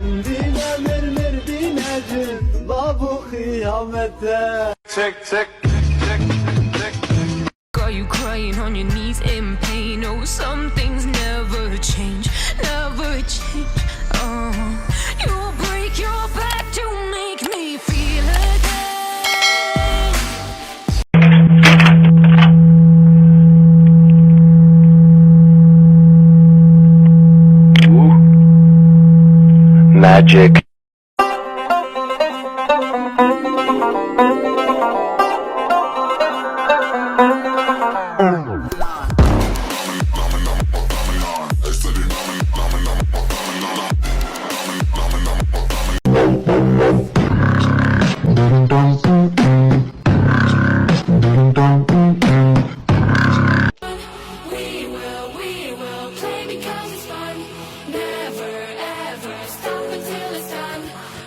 Dinlenir dinecim La bu kıyamete Are you crying on your knees in pain? Oh, some things never change, never change. Magic.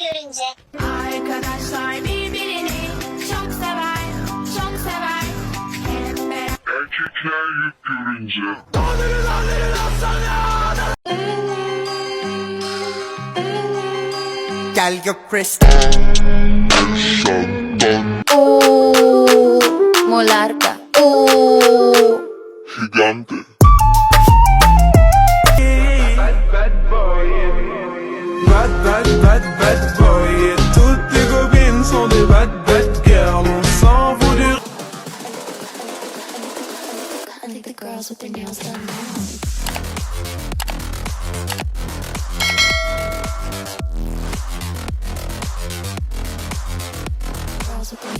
görünce. Arkadaşlar birbirini çok sever, çok sever. Hep beraber. Erkekler yük görünce. Dondurun dondurun aslanı. Gel gök kristal. Oh, molarca. Oh. Gigante. Bad, bad, bad, bad boy. Et toutes tes copines sont des bad, bad girls. On s'en fout du I think the girls with their nails done. Now. Girls with their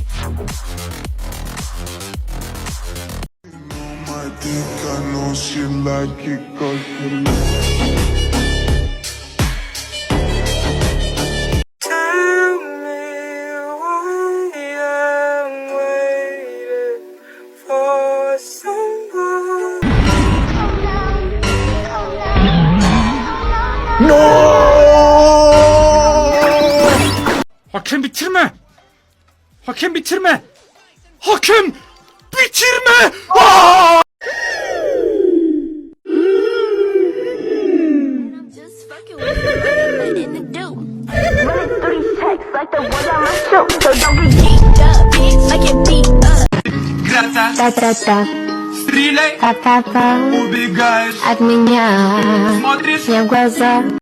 I think I know she like it cause you Hakem bitirme. Hakem bitirme. Hakem bitirme. Aa! Та-та-та. Стреляй. Та-та-та. Убегаешь от меня. Смотришь мне в глаза.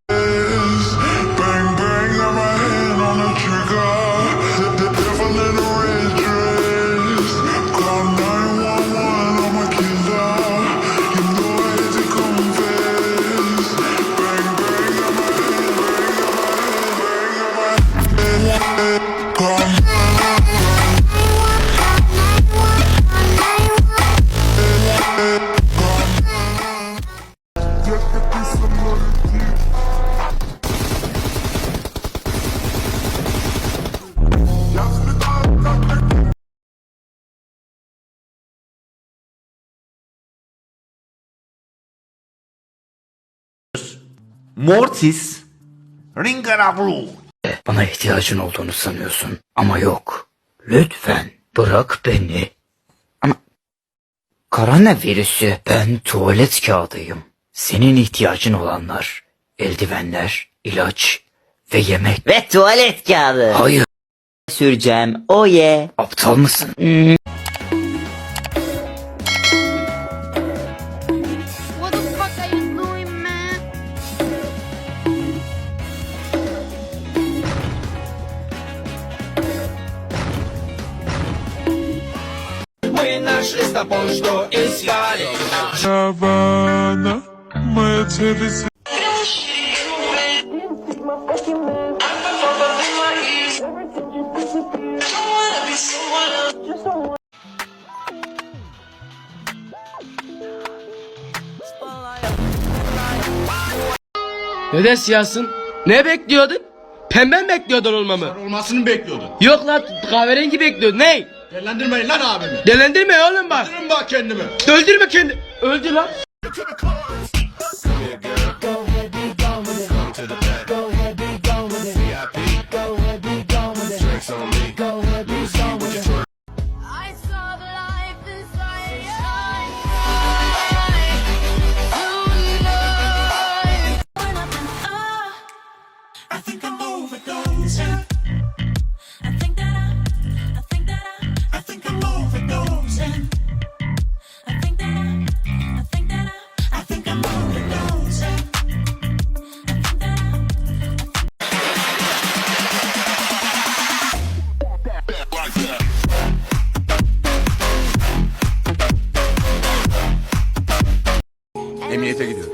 Mortis. Ringarabru. Bana ihtiyacın olduğunu sanıyorsun ama yok. Lütfen bırak beni. Ama koronavirüsü ben tuvalet kağıdıyım. Senin ihtiyacın olanlar eldivenler, ilaç ve yemek. Ve tuvalet kağıdı. Hayır Süreceğim. O ye. aptal mısın? Havana, Mercedes. Dede siyasın ne bekliyordun? Pembe mi bekliyordun olmamı? Olmasını bekliyordun. Yok lan kahverengi bekliyordun. Ne? Değerlendirmeyin lan abimi. Delendirme oğlum bak. Öldürün bak kendimi. Öldürme kendi. Öldü lan. Emniyete gidiyorum.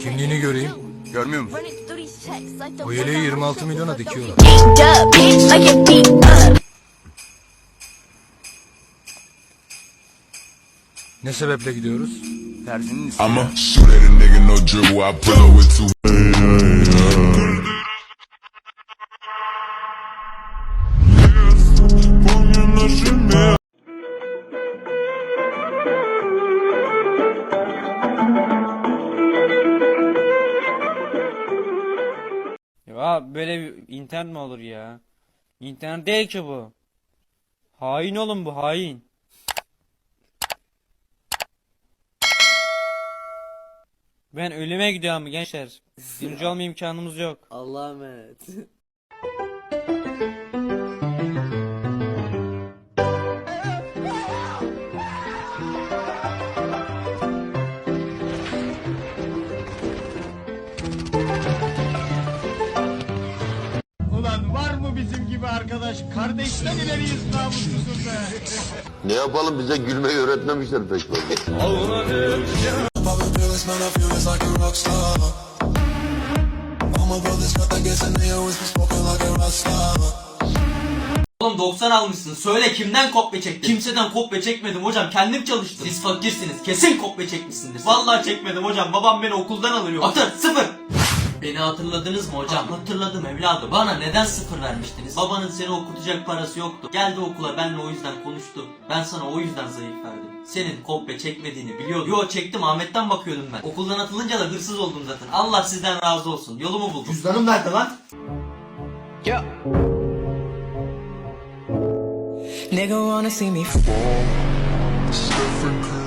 Kimliğini göreyim. Görmüyor musun? O yeleği 26 milyona dikiyorlar. Ne sebeple gidiyoruz? Terzinin isteği. Ya böyle bir internet mi olur ya? İnternet değil ki bu. Hain oğlum bu hain. Ben ölüme gidiyorum gençler. Birinci olma imkanımız yok. Allah'a emanet. arkadaş? Kardeşten ileriyiz namuslusun be. Ne yapalım bize gülmeyi öğretmemişler pek fazla. Oğlum 90 almışsın. Söyle kimden kopya çektin? Kimseden kopya çekmedim hocam. Kendim çalıştım. Siz fakirsiniz. Kesin kopya çekmişsindir. Vallahi çekmedim hocam. Babam beni okuldan alıyor. Atır sıfır. Beni hatırladınız mı hocam? Hatırladım evladım. Bana neden sıfır vermiştiniz? Babanın seni okutacak parası yoktu. Geldi okula benle o yüzden konuştu. Ben sana o yüzden zayıf verdim. Senin kopya çekmediğini biliyordum. Yo çektim Ahmet'ten bakıyordum ben. Okuldan atılınca da hırsız oldum zaten. Allah sizden razı olsun. Yolumu buldum. Cüzdanım nerede lan? Nigga wanna see me Curry.